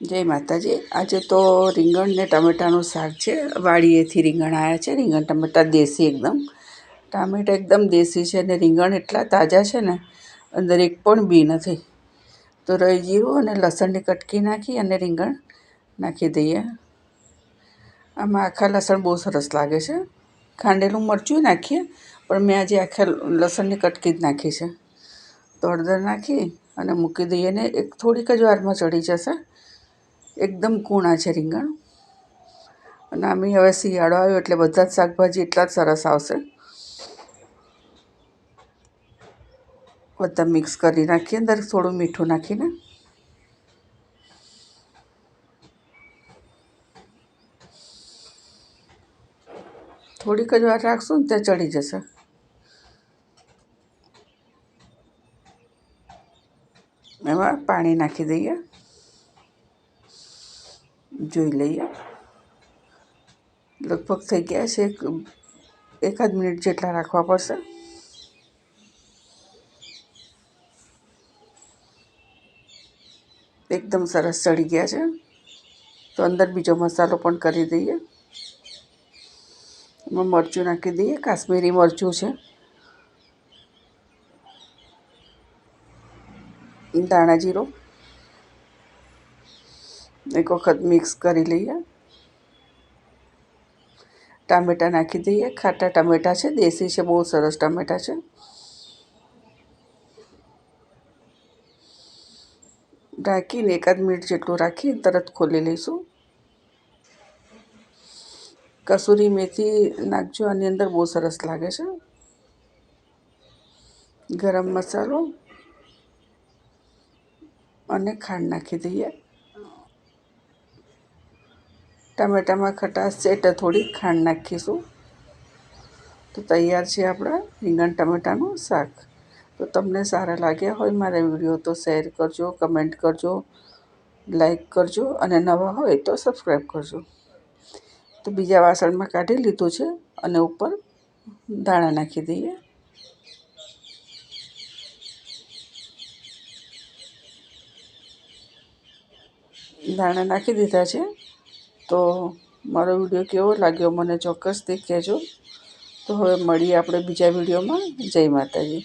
જય માતાજી. આજે તો રીંગણ ને ટમેટાનું શાક છે. વાડીએથી રીંગણ આવ્યા છે. રીંગણ ટમેટા દેશી એકદમ. ટામેટા એકદમ દેશી છે અને રીંગણ એટલા તાજા છે ને, અંદર એક પણ બી નથી. તો રહી જીરું અને લસણની કટકી નાખી અને રીંગણ નાખી દઈએ. આમાં આખા લસણ બહુ સરસ લાગે છે. ખાંડેલું મરચું નાખીએ, પણ મેં આજે આખા લસણની કટકી જ નાખી છે. તો હળદર નાખી અને મૂકી દઈએ ને એક થોડીક જ વારમાં ચડી જશે. એકદમ કૂણા છે રીંગણ. અને આમી હવે શિયાળો આવ્યો એટલે બધા જ શાકભાજી એટલા જ સરસ આવશે. બધા મિક્સ કરી નાખીએ, અંદર થોડું મીઠું નાખીને. થોડીક જ વાર રાખશું ને ત્યાં ચડી જશે. એમાં પાણી નાખી દઈએ. જોઈ લઈએ. લગભગ થઈ ગયા છે એક, એકાદ મિનિટ જેટલા રાખવા પડશે. એકદમ સરસ ચડી ગયા છે. તો અંદર બીજો મસાલો પણ કરી દઈએ. એમાં મરચું નાખી દઈએ. કાશ્મીરી મરચું છે. દાણા જીરો. એક વખત મિક્સ કરી લઈએ. ટામેટાં નાખી દઈએ. ખાટા ટામેટાં છે. દેશી છે. બહુ સરસ ટામેટાં છે. ઢાંકીને એકાદ મિનિટ જેટલું રાખી તરત ખોલી લઈશું. કસૂરી મેથી નાખજો. આની અંદર બહુ સરસ લાગે છે. ગરમ મસાલો અને ખાંડ નાખી દઈએ. ટામેટામાં ખટાશ છે એટલે થોડી ખાંડ નાખીશું. તો તૈયાર છે આપણા રીંગણ ટમેટાનું શાક. તો તમને સારા લાગ્યા હોય મારા વીડિયો તો શેર કરજો, કમેન્ટ કરજો, લાઈક કરજો અને નવા હોય તો સબસ્ક્રાઈબ કરજો. તો બીજા વાસણમાં કાઢી લીધું છે અને ઉપર દાણા નાખી દઈએ. દાણા નાખી દીધા છે. તો મારો વીડિયો કેવો લાગ્યો મને ચોક્કસથી કહેજો તો હવે મળીએ આપણે બીજા વિડીયોમાં. જય માતાજી.